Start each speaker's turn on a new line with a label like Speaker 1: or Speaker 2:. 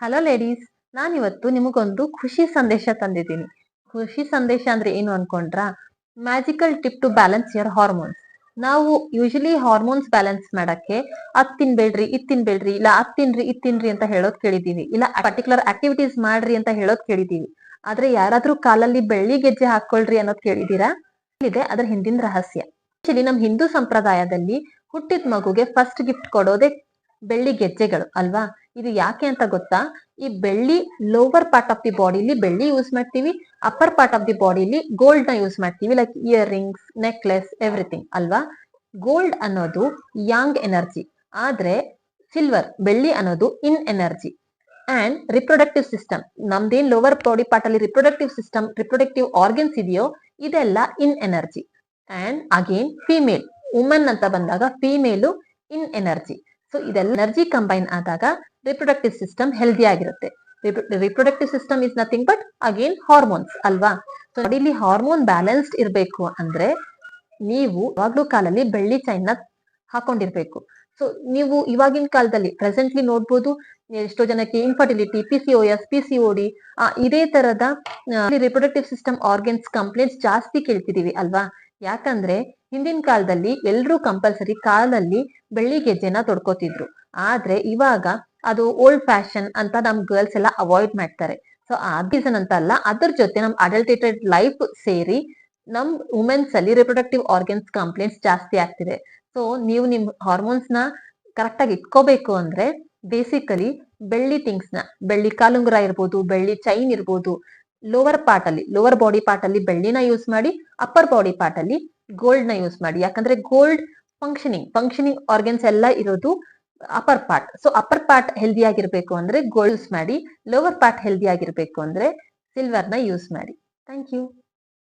Speaker 1: Hello ladies ನಾನಿವತ್ತು ನಿಮಗೊಂದು ಖುಷಿ ಸಂದೇಶ ತಂದಿದ್ದೀನಿ. ಖುಷಿ ಸಂದೇಶ ಅಂದ್ರೆ ಏನು ಅನ್ಕೊಂಡ್ರಾ magical tip to balance your hormones ನಾವು ಯೂಶಲಿ ಹಾರ್ಮೋನ್ಸ್ ಬ್ಯಾಲೆನ್ಸ್ ಮಾಡಕ್ಕೆ ಅದ್ ತಿನ್ಬೇಡ್ರಿ, ಇದ್ ತಿನ್ಬೇಡ್ರಿ, ಇಲ್ಲ ಅದ್ ತಿನ್ರಿ, ಇದ್ ಅಂತ ಹೇಳೋದ್ ಕೇಳಿದೀವಿ. ಇಲ್ಲ ಪರ್ಟಿಕ್ಯುಲರ್ ಆಕ್ಟಿವಿಟೀಸ್ ಮಾಡ್ರಿ ಅಂತ ಹೇಳೋದ್ ಕೇಳಿದೀವಿ. ಆದ್ರೆ ಯಾರಾದ್ರೂ ಕಾಲಲ್ಲಿ ಬೆಳ್ಳಿ ಗೆಜ್ಜೆ ಹಾಕೊಳ್ರಿ ಅನ್ನೋದ್ ಕೇಳಿದೀರಾ? ಇದೆ ಅದ್ರ ಹಿಂದಿನ ರಹಸ್ಯ. ಆಕ್ಚುಲಿ ನಮ್ ಹಿಂದೂ ಸಂಪ್ರದಾಯದಲ್ಲಿ ಹುಟ್ಟಿದ ಮಗುಗೆ ಫಸ್ಟ್ ಗಿಫ್ಟ್ ಕೊಡೋದೇ ಬೆಳ್ಳಿ ಗೆಜ್ಜೆಗಳು, ಅಲ್ವಾ? ಇದು ಯಾಕೆ ಅಂತ ಗೊತ್ತಾ? ಈ ಬೆಳ್ಳಿ ಲೋವರ್ ಪಾರ್ಟ್ ಆಫ್ ದಿ ಬಾಡಿಲಿ ಬೆಳ್ಳಿ ಯೂಸ್ ಮಾಡ್ತೀವಿ ಅಪ್ಪರ್ ಪಾರ್ಟ್ ಆಫ್ ದಿ ಬಾಡಿಲಿ ಗೋಲ್ಡ್ನ ಯೂಸ್ ಮಾಡ್ತೀವಿ like year rings necklace everything ಅಲ್ವಾ? ಗೋಲ್ಡ್ ಅನ್ನೋದು ಯಾಂಗ್ ಎನರ್ಜಿ ಆದ್ರೆ ಸಿಲ್ವರ್ ಬೆಳ್ಳಿ ಅನ್ನೋದು yin energy and reproductive system ನಮ್ದೇನ್ ಲೋವರ್ ಬಾಡಿ ಪಾರ್ಟ್ ಅಲ್ಲಿ ರಿಪ್ರೊಡಕ್ಟಿವ್ ಸಿಸ್ಟಮ್ ರಿಪ್ರೊಡಕ್ಟಿವ್ ಆರ್ಗನ್ಸ್ ಇದೆಯೋ, ಇದೆಲ್ಲ yin energy and again female woman ಅಂತ ಬಂದಾಗ ಫೀಮೇಲು ಇನ್ ಎನರ್ಜಿ ಸೊ ಇದೆಲ್ಲ ಎನರ್ಜಿ ಕಂಬೈನ್ ಆದಾಗ ರಿಪ್ರೊಡಕ್ಟಿವ್ ಸಿಸ್ಟಮ್ ಹೆಲ್ದಿ ಆಗಿರುತ್ತೆ. Reproductive system is nothing but again hormones ಅಲ್ವಾ? ಸೊ ಬಾಡಿಲಿ ಹಾರ್ಮೋನ್ ಬ್ಯಾಲೆನ್ಸ್ಡ್ ಇರಬೇಕು ಅಂದ್ರೆ ನೀವು ಯಾವಾಗ್ಲೂ ಕಾಲಲ್ಲಿ ಬೆಳ್ಳಿ ಚೈನ್ನ ಹಾಕೊಂಡಿರ್ಬೇಕು. ಸೊ ನೀವು ಇವಾಗಿನ ಕಾಲದಲ್ಲಿ ಪ್ರೆಸೆಂಟ್ಲಿ ನೋಡ್ಬೋದು, ಎಷ್ಟೋ ಜನಕ್ಕೆ infertility P C S P C D ಇದೇ ತರದ ರಿಪ್ರೊಡಕ್ಟಿವ್ ಸಿಸ್ಟಮ್ ಆರ್ಗನ್ಸ್ ಕಂಪ್ಲೇಂಟ್ಸ್ ಜಾಸ್ತಿ ಕೇಳ್ತಿದೀವಿ ಅಲ್ವಾ? ಯಾಕಂದ್ರೆ ಹಿಂದಿನ ಕಾಲದಲ್ಲಿ ಎಲ್ರೂ ಕಂಪಲ್ಸರಿ ಕಾಲಲ್ಲಿ ಬೆಳ್ಳಿ ಗೆಜ್ಜೆನ ತೊಡ್ಕೋತಿದ್ರು. ಆದ್ರೆ ಇವಾಗ ಅದು ಓಲ್ಡ್ ಫ್ಯಾಷನ್ ಅಂತ ನಮ್ ಗರ್ಲ್ಸ್ ಎಲ್ಲ ಅವಾಯ್ಡ್ ಮಾಡ್ತಾರೆ. ಸೊ ಆ ರೀಸನ್ ಅಂತ ಅಲ್ಲ, ಅದ್ರ ಜೊತೆ ನಮ್ ಅಡಲ್ಟೇಟೆಡ್ ಲೈಫ್ ಸೇರಿ ನಮ್ ವುಮೆನ್ಸ್ ಅಲ್ಲಿ ರಿಪ್ರೊಡಕ್ಟಿವ್ ಆರ್ಗನ್ಸ್ ಕಂಪ್ಲೇಂಟ್ಸ್ ಜಾಸ್ತಿ ಆಗ್ತಿದೆ. ಸೊ ನೀವು ನಿಮ್ ಹಾರ್ಮೋನ್ಸ್ನ ಕರೆಕ್ಟ್ ಆಗಿ ಇಟ್ಕೋಬೇಕು ಅಂದ್ರೆ ಬೇಸಿಕಲಿ ಬೆಳ್ಳಿ ಥಿಂಗ್ಸ್ನ, ಬೆಳ್ಳಿ ಕಾಲುಂಗುರ ಇರ್ಬೋದು, ಬೆಳ್ಳಿ ಚೈನ್ ಇರ್ಬೋದು ಲೋವರ್ ಪಾರ್ಟ್ ಅಲ್ಲಿ ಲೋವರ್ ಬಾಡಿ ಪಾರ್ಟ್ ಅಲ್ಲಿ ಬೆಳ್ಳಿನ ಯೂಸ್ ಮಾಡಿ ಅಪ್ಪರ್ ಬಾಡಿ ಪಾರ್ಟ್ ಅಲ್ಲಿ ಗೋಲ್ಡ್ನ ಯೂಸ್ ಮಾಡಿ. ಯಾಕಂದ್ರೆ ಗೋಲ್ಡ್ ಫಂಕ್ಷನಿಂಗ್ ಫಂಕ್ಷನಿಂಗ್ ಆರ್ಗನ್ಸ್ ಎಲ್ಲ ಇರೋದು upper part so upper part healthy ಆಗಿರ್ಬೇಕು ಅಂದ್ರೆ ಗೋಲ್ಡ್ ಯೂಸ್ ಮಾಡಿ ಲೋವರ್ ಪಾರ್ಟ್ ಹೆಲ್ದಿ ಆಗಿರ್ಬೇಕು ಅಂದ್ರೆ ಸಿಲ್ವರ್ನ ಯೂಸ್ ಮಾಡಿ. Thank you